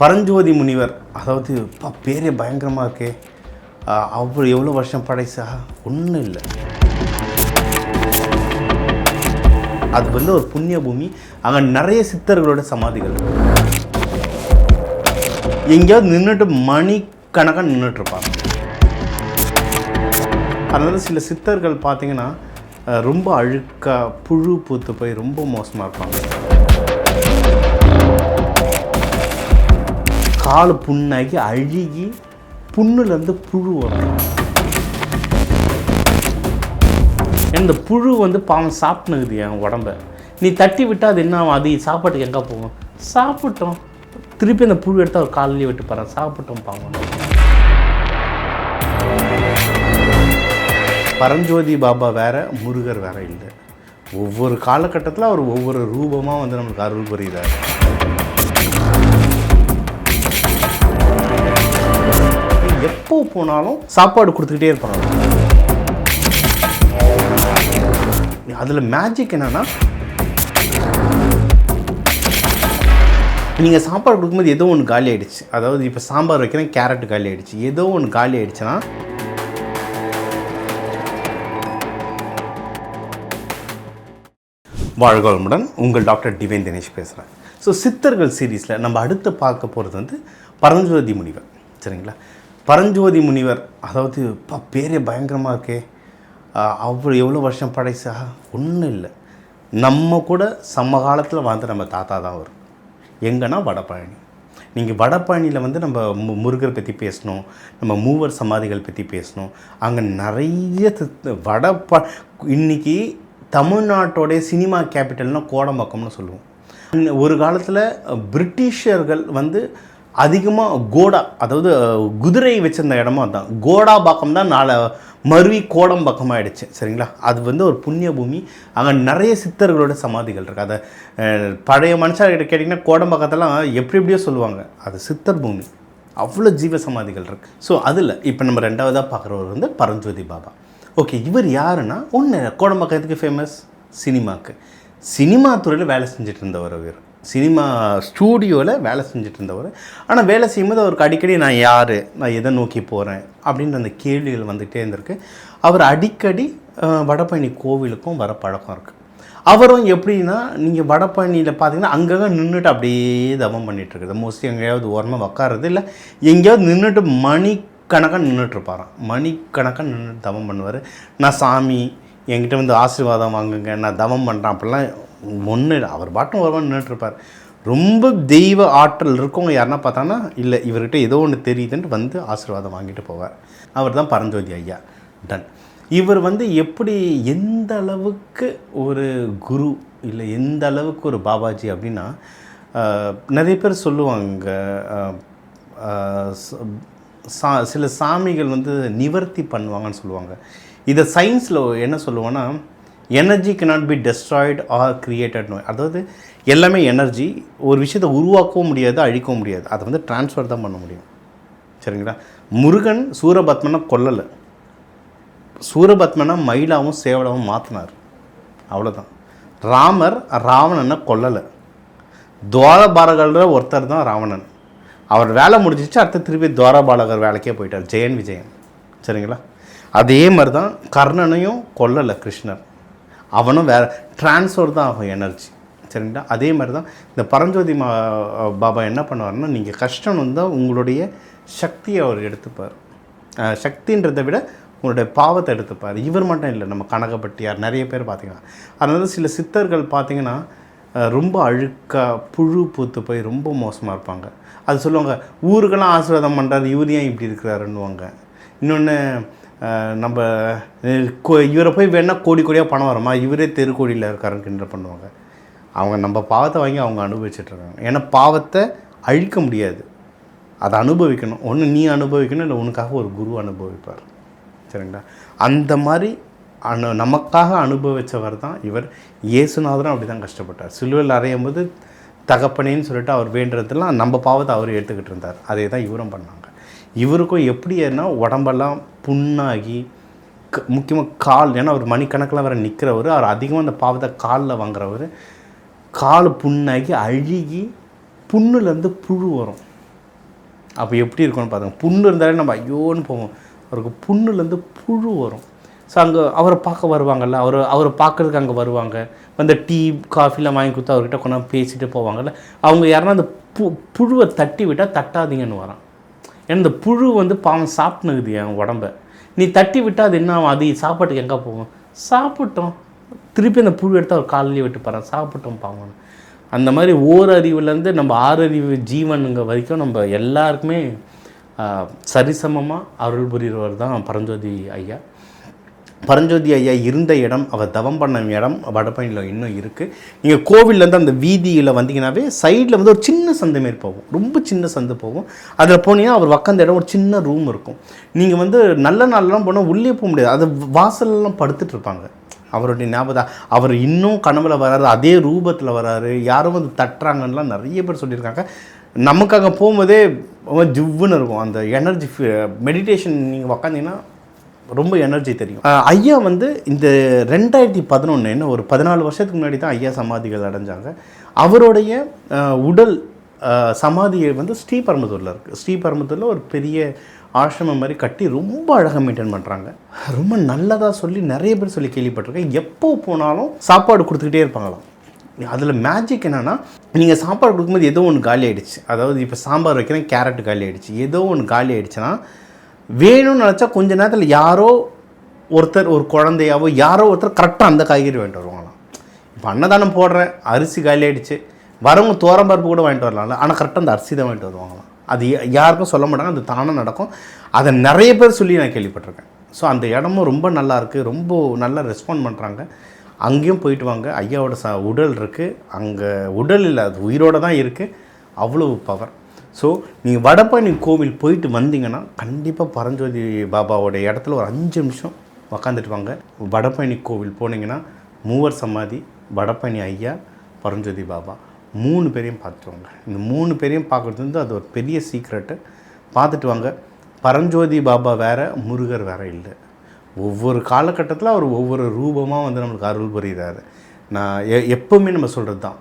பரஞ்சோதி முனிவர் அதாவது பேரே பயங்கரமாக இருக்கே. அவர் எவ்வளோ வருஷம் படைசா? ஒன்றும் இல்லை. அது வந்து ஒரு புண்ணிய பூமி. அங்கே நிறைய சித்தர்களோட சமாதிகள். எங்கேயாவது நின்றுட்டு மணிக்கணக்காக நின்றுட்டுருப்பாங்க அதனால் சில சித்தர்கள் பார்த்தீங்கன்னா ரொம்ப அழுக்காக புழு பூத்து போய் ரொம்ப மோசமாக இருப்பாங்க. கால் புண்ணாகி அழுகி புண்ணுலேருந்து புழு வரும். இந்த புழு வந்து பாவம் சாப்பிட்டுனுக்குது என் உடம்ப. நீ தட்டி விட்டால் அது என்ன ஆகும்? அது சாப்பாட்டுக்கு எங்கே போகும்? சாப்பிட்டோம். திருப்பி அந்த புழு எடுத்து அவர் காலிலே விட்டு போகிறேன் சாப்பிட்டோம் பாவம். பரஞ்சோதி பாபா வேற முருகர் வேற இல்லை. ஒவ்வொரு காலகட்டத்தில் அவர் ஒவ்வொரு ரூபமாக வந்து நம்மளுக்கு அருள் புரிகிறார். போனாலும் சாப்பாடு கொடுத்துக்கிட்டே இருப்பாங்க. அதில் மேஜிக் என்னன்னா நீங்கள் சாப்பாடு கொடுக்கும்போது ஏதோ ஒன்று காலி ஆயிடுச்சு. அதாவது இப்போ சாம்பார் வைக்கிறேன் கேரட் காலி ஆயிடுச்சு. ஏதோ ஒன்று காலி ஆயிடுச்சுன்னா வாழ்க வளமுடன் உங்கள் டாக்டர் டிவைன் தினேஷ் பேசுகிறேன் ஸோ சித்தர்கள் சீரீஸில் நம்ம அடுத்து பார்க்க போகிறது வந்து பரஞ்சோதி முனிவர். சரிங்களா? பரஞ்சோதி முனிவர் அதாவது இப்போ பேரே பயங்கரமாக இருக்கே. அவ்வளோ அவர் எவ்வளோ வருஷம் படைசா? ஒன்றும் இல்லை. நம்ம கூட சமகாலத்தில் வாழ்ந்த நம்ம தாத்தா தான் வரும் எங்கன்னா வடபழனி. நீங்கள் வடபழனியில் வந்து நம்ம மு- முருகர் பற்றி பேசணும் நம்ம மூவர் சமாதிகள் பற்றி பேசணும். அங்கே நிறைய தி- வடப இன்னைக்கு தமிழ்நாட்டோடைய சினிமா கேபிட்டல்னால் கோடம்பாக்கம்னு சொல்லுவோம். ஒரு காலத்தில் பிரிட்டிஷர்கள் வந்து அதிகமாக கோடா அதாவது குதிரை வச்சிருந்த இடமும் அதுதான் கோடாபாக்கம் தான் நாளை மருவி கோடம்பாக்கம் ஆயிடுச்சு சரிங்களா? அது வந்து ஒரு புண்ணிய பூமி. அங்கே நிறைய சித்தர்களோட சமாதிகள் இருக்குது அதை பழைய மனுஷர்கிட்ட கேட்டிங்கன்னா கோடம்பாக்கத்தெல்லாம் எப்படி எப்படியோ சொல்லுவாங்க. அது சித்தர் பூமி. அவ்வளோ ஜீவ சமாதிகள் இருக்குது ஸோ அதில் இப்போ நம்ம ரெண்டாவதாக பார்க்குறவர் வந்து பரஞ்சோதி பாபா. ஓகே இவர் யாருன்னா ஒன்று கோடம்பாக்கத்துக்கு ஃபேமஸ் சினிமாவுக்கு சினிமா துறையில் வேலை செஞ்சுட்டு இருந்தவர் அவர் சினிமா ஸ்டூடியோவில் வேலை செஞ்சுட்டு இருந்தவர் ஆனால் வேலை செய்யும்போது அவருக்கு அடிக்கடி நான் யார் நான் எதை நோக்கி போகிறேன் அப்படின்ற அந்த கேள்விகள் வந்துகிட்டே இருந்திருக்கு. அவர் அடிக்கடி அஹ், வடபழனி கோவிலுக்கும் வர பழக்கம் இருக்குது அவரும் எப்படின்னா நீங்கள் வடபழனியில் பார்த்தீங்கன்னா அங்கங்கே நின்றுட்டு அப்படியே தவம் பண்ணிட்டு இருக்குது மோஸ்ட்லி எங்கேயாவது ஓரமாக உக்காறது இல்லை. எங்கேயாவது நின்றுட்டு மணி கணக்காக நின்றுட்டு மணிக்கணக்காக நின்றுட்டு தவம் பண்ணுவார். நான் சாமி என்கிட்ட வந்து ஆசீர்வாதம் வாங்குங்க நான் தவம் பண்ணுறேன் அப்படிலாம் ஒன்று அவர் பாட்டும் வருவான்னு நின்றுட்டு இருப்பார் ரொம்ப தெய்வ ஆற்றல் இருக்கவங்க யாருன்னா பார்த்தாங்கன்னா இல்லை இவர்கிட்ட ஏதோ ஒன்று தெரியுதுன்ட்டு வந்து ஆசீர்வாதம் வாங்கிட்டு போவார். அவர் தான் பரஞ்சோதி ஐயா. டன் இவர் வந்து எப்படி எந்த அளவுக்கு ஒரு குரு இல்லை எந்த அளவுக்கு ஒரு பாபாஜி அப்படின்னா நிறைய பேர் சொல்லுவாங்க சா சில சாமிகள் வந்து நிவர்த்தி பண்ணுவாங்கன்னு சொல்லுவாங்க. இதை சயின்ஸில் என்ன சொல்லுவோன்னா energy cannot be destroyed or created நோய் அதாவது எல்லாமே எனர்ஜி ஒரு விஷயத்தை உருவாக்கவும் முடியாது அழிக்கவும் முடியாது. அதை வந்து ட்ரான்ஸ்ஃபர் தான் பண்ண முடியும். சரிங்களா? முருகன் சூரபத்மனை கொல்லலை. சூரபத்மனை மயிலாவும் சேவலாவும் மாற்றினார் அவ்வளோதான் ராமர் ராவணனை கொல்லலை. துவாரபாலகரில் ஒருத்தர் தான் ராவணன். அவர் வேலை முடிஞ்சிச்சு அடுத்து திருப்பி துவாரபாலகர் வேலைக்கே போயிட்டார் ஜெயன் விஜயன். சரிங்களா? அதே மாதிரி தான் கர்ணனையும் கொல்லலை கிருஷ்ணர். அவனும் வேறு ட்ரான்ஸ்ஃபர் தான் ஆகும் எனர்ஜி சரிங்களா? அதே மாதிரி தான் இந்த பரஞ்சோதி மா பாபா என்ன பண்ணுவார்னா நீங்கள் கஷ்டம் வந்தால் உங்களுடைய சக்தியை அவர் எடுத்துப்பார். சக்தின்றதை விட உங்களுடைய பாவத்தை எடுத்துப்பார். இவர் மட்டும் இல்லை நம்ம கனகப்பட்டியார் நிறைய பேர் பார்த்தீங்கன்னா அதனால சில சித்தர்கள் பார்த்தீங்கன்னா ரொம்ப அழுக்காக புழு பூத்து போய் ரொம்ப மோசமாக இருப்பாங்க. அது சொல்லுவாங்க ஊருக்கெல்லாம் ஆசீர்வாதம் பண்ணுறாரு இவர் ஏன் இப்படி இருக்கிறாருன்னுவாங்க. இன்னொன்று நம்ம கோ- இவரை போய் வேணால் கோடி கோடியாக பணம் வருமா? இவரே தெருக்கோடியில் இருக்காருன்னு கிண்டல் பண்ணுவாங்க. அவங்க நம்ம பாவத்தை வாங்கி அவங்க அனுபவிச்சிட்ருக்காங்க ஏன்னா பாவத்தை அழிக்க முடியாது. அதை அனுபவிக்கணும். ஒன்று நீ அனுபவிக்கணும் இல்லை உனக்காக ஒரு குரு அனுபவிப்பார். சரிங்களா? அந்த மாதிரி அனு நமக்காக அனுபவித்தவர் தான் இவர். இயேசுநாதரும் அப்படி தான் கஷ்டப்பட்டார். சிலுவையில் அறையும் போது தகப்பனேன்னு சொல்லிட்டு அவர் வேண்டுறதுலாம் நம்ம பாவத்தை அவர் எடுத்துக்கிட்டு இருந்தார். அதே தான் இவரும் பண்ணாங்க. இவருக்கும் எப்படி ஏன்னா உடம்பெல்லாம் புண்ணாகி முக்கியமாக கால் ஏன்னா அவர் மணிக்கணக்கில் வர நிற்கிறவர் அவர் அதிகமாக அந்த பாவத்தை காலில் வாங்குறவர் கால் புண்ணாகி அழுகி புண்ணுலேருந்து புழு வரும். அப்போ எப்படி இருக்கும்னு பாருங்க. புண்ணு இருந்தாலே நம்ம ஐயோன்னு போவோம். அவருக்கு புண்ணுலேருந்து புழு வரும். ஸோ அங்கே அவரை பார்க்க வருவாங்கல்ல அவர் அவரை பார்க்கறதுக்கு அங்கே வருவாங்க. அந்த டீ காஃபிலாம் வாங்கி கொடுத்து அவர்கிட்ட கொண்டாந்து பேசிட்டு போவாங்கல்ல. அவங்க யாருன்னா அந்த பு புழுவை தட்டி விட்டால் தட்டாதீங்கன்னு வரான். ஏன்னா இந்த புழு வந்து பாவம் சாப்பிட்னுக்குது என் உடம்ப. நீ தட்டி விட்டால் அது என்ன ஆகும்? அது சாப்பாட்டுக்கு எங்கே போகும்? சாப்பிட்டோம். திருப்பி அந்த புழு எடுத்து அவர் காலையிலே விட்டு போகிறான் சாப்பிட்டோம் பாவம். அந்த மாதிரி ஓர் அறிவுலேருந்து நம்ம ஆறறிவு ஜீவனுங்க வரைக்கும் நம்ம எல்லாருக்குமே சரிசமமாக அருள் புரிகிறவர் தான் பரஞ்சோதி ஐயா. பரஞ்சோதி ஐயா இருந்த இடம் அவர் தவம் பண்ண இடம் வடபழனியில் இன்னும் இருக்குது நீங்கள் கோவில்லேருந்து அந்த வீதியில் வந்தீங்கன்னாவே சைடில் வந்து ஒரு சின்ன சந்தை மாரி போகும். ரொம்ப சின்ன சந்து போகும். அதில் போனீங்கன்னா அவர் உக்காந்த இடம் ஒரு சின்ன ரூம் இருக்கும். நீங்கள் வந்து நல்ல நாள்லாம் போனால் உள்ளே போக முடியாது. அது வாசல்லாம் படுத்துட்டு இருப்பாங்க. அவருடைய ஞாபகம் அவர் இன்னும் கனவுல வராரு அதே ரூபத்தில் வராரு யாரும் வந்து தட்டுறாங்கன்னுலாம் நிறைய பேர் சொல்லியிருக்காங்க. நமக்கு அங்கே போகும்போதே ஜிவ்வுன்னு இருக்கும். அந்த எனர்ஜி மெடிடேஷன் நீங்கள் உக்காந்தீங்கன்னா ரொம்ப எனர்ஜி தெரியும். ஐயா வந்து இந்த ரெண்டாயிரத்தி பதினொன்று என்ன ஒரு பதினாலு வருஷத்துக்கு முன்னாடி தான் ஐயா சமாதிகள் அடைஞ்சாங்க. அவருடைய உடல் சமாதியை வந்து ஸ்ரீபெரும்புதூரில் இருக்குது ஸ்ரீபெரும்புதூரில் ஒரு பெரிய ஆசிரமம் மாதிரி கட்டி ரொம்ப அழகாக மெயின்டைன் பண்ணுறாங்க ரொம்ப நல்லதாக சொல்லி நிறைய பேர் சொல்லி கேள்விப்பட்டிருக்கேன். எப்போ போனாலும் சாப்பாடு கொடுத்துக்கிட்டே இருப்பாங்களாம். அதில் மேஜிக் என்னென்னா நீங்கள் சாப்பாடு கொடுக்கும்போது ஏதோ ஒன்று காலி ஆகிடுச்சு அதாவது இப்போ சாம்பார் வைக்கிறேன் கேரட் காலி ஆகிடுச்சு ஏதோ ஒன்று காலி ஆகிடுச்சுன்னா வேணும்னு நினச்சா கொஞ்ச நேரத்தில் யாரோ ஒருத்தர் ஒரு குழந்தையாவோ யாரோ ஒருத்தர் கரெக்டாக அந்த காய்கறி வாங்கிட்டு வருவாங்களாம். இப்போ அன்னதானம் போடுறேன் அரிசி காலி ஆயிடுச்சு. வரவங்க தோரம்பருப்பு கூட வாங்கிட்டு வரலாம்ல. ஆனால் கரெக்டாக அந்த அரிசி தான் வாங்கிட்டு வருவாங்களாம். அது யாருக்கும் சொல்ல மாட்டாங்க அது தானாக நடக்கும். அதை நிறைய பேர் சொல்லி நான் கேள்விப்பட்டிருக்கேன். ஸோ அந்த இடமும் ரொம்ப நல்லா இருக்குது ரொம்ப நல்லா ரெஸ்பாண்ட் பண்ணுறாங்க அங்கேயும் போயிட்டு வாங்க. ஐயாவோட ச உடல் இருக்குது அங்கே உடல் இல்லை அது உயிரோடு தான் இருக்குது அவ்வளோ பவர் ஸோ நீங்கள் வடபழனி கோவில் போயிட்டு வந்தீங்கன்னா கண்டிப்பாக பரஞ்சோதி பாபாவோட இடத்துல ஒரு அஞ்சு நிமிஷம் உக்காந்துட்டு வாங்க. வடபழனி கோவில் போனீங்கன்னா மூவர் சமாதி வடபழனி ஐயா பரஞ்சோதி பாபா. மூணு பேரையும் பார்த்துட்டு வாங்க. இந்த மூணு பேரையும் பார்க்குறது வந்து அது ஒரு பெரிய சீக்ரெட்டு பார்த்துட்டு வாங்க. பரஞ்சோதி பாபா வேறு முருகர் வேறு இல்லை. ஒவ்வொரு காலகட்டத்தில் அவர் ஒவ்வொரு ரூபமாக வந்து நம்மளுக்கு அருள் புரிகிறாரு நான் எ எப்போவுமே நம்ம சொல்கிறது தான்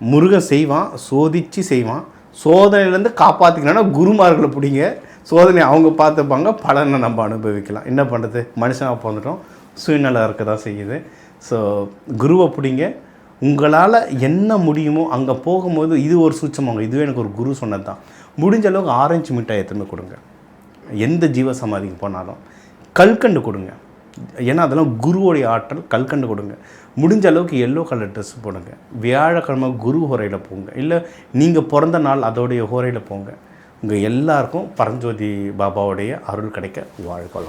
முருகன் செய்வான் சோதித்து செய்வான். சோதனையிலேருந்து காப்பாற்றிக்கணும்னா குருமார்களை பிடிங்க. சோதனை அவங்க பார்த்துப்பாங்க பலனை நம்ம அனுபவிக்கலாம். என்ன பண்ணுறது மனுஷனாக பிறந்துட்டோம். சுயநலம் இருக்க தான் செய்யுது. ஸோ குருவை பிடிங்க. உங்களால் என்ன முடியுமோ அங்கே போகும்போது இது ஒரு சூட்சமாங்க. இதுவே எனக்கு ஒரு குரு சொன்னது தான் முடிஞ்ச அளவுக்கு ஆரஞ்சு மிட்டாய் எத்தனை கொடுங்க. எந்த ஜீவ சமாதிக்கு போனாலும். கல்கண்டு கொடுங்க. ஏன்னா அதெல்லாம் குருவோடைய ஆற்றல் கல்கண்டு கொடுங்க. முடிஞ்ச அளவுக்கு எல்லோ கலர் ட்ரெஸ் போடுங்க. வியாழக்கிழமை குரு ஹோரையில் போங்க. இல்லை நீங்கள் பிறந்த நாள் அதோடைய ஹோரையில் போங்க. உங்கள் எல்லாருக்கும் பரஞ்சோதி பாபாவுடைய அருள் கிடைக்க வாழ்க்கொள்ள